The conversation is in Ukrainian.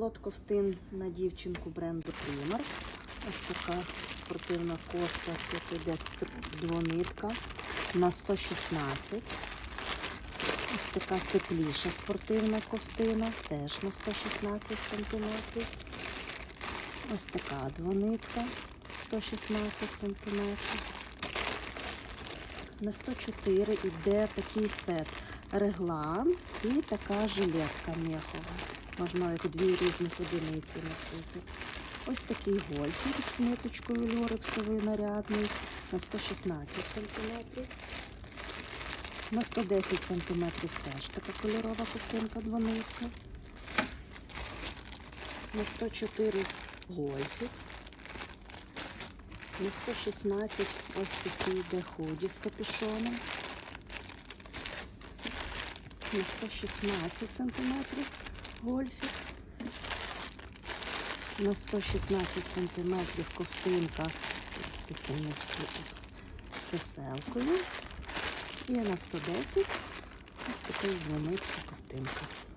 Лот ковтин на дівчинку бренду Primark. Ось така спортивна кофта. Тут йде двонитка на 116. Ось така тепліша спортивна ковтина, теж на 116 см. Ось така двонитка 116 см. На 104 йде такий сет реглан і така жилетка мехова. Можна їх дві різних одиниці носити. Ось такий гольфік з ниточкою люрексовою нарядний на 116 см. На 110 см теж така кольорова ковтинка двонитка. На 104 гольфік. На 116 ось такий йде худі з капюшоном. На 116 сантиметрів гольфік. На 116 сантиметрів ковтинка з такою з веселкою. І на 110 ось такою двонитка ковтинка.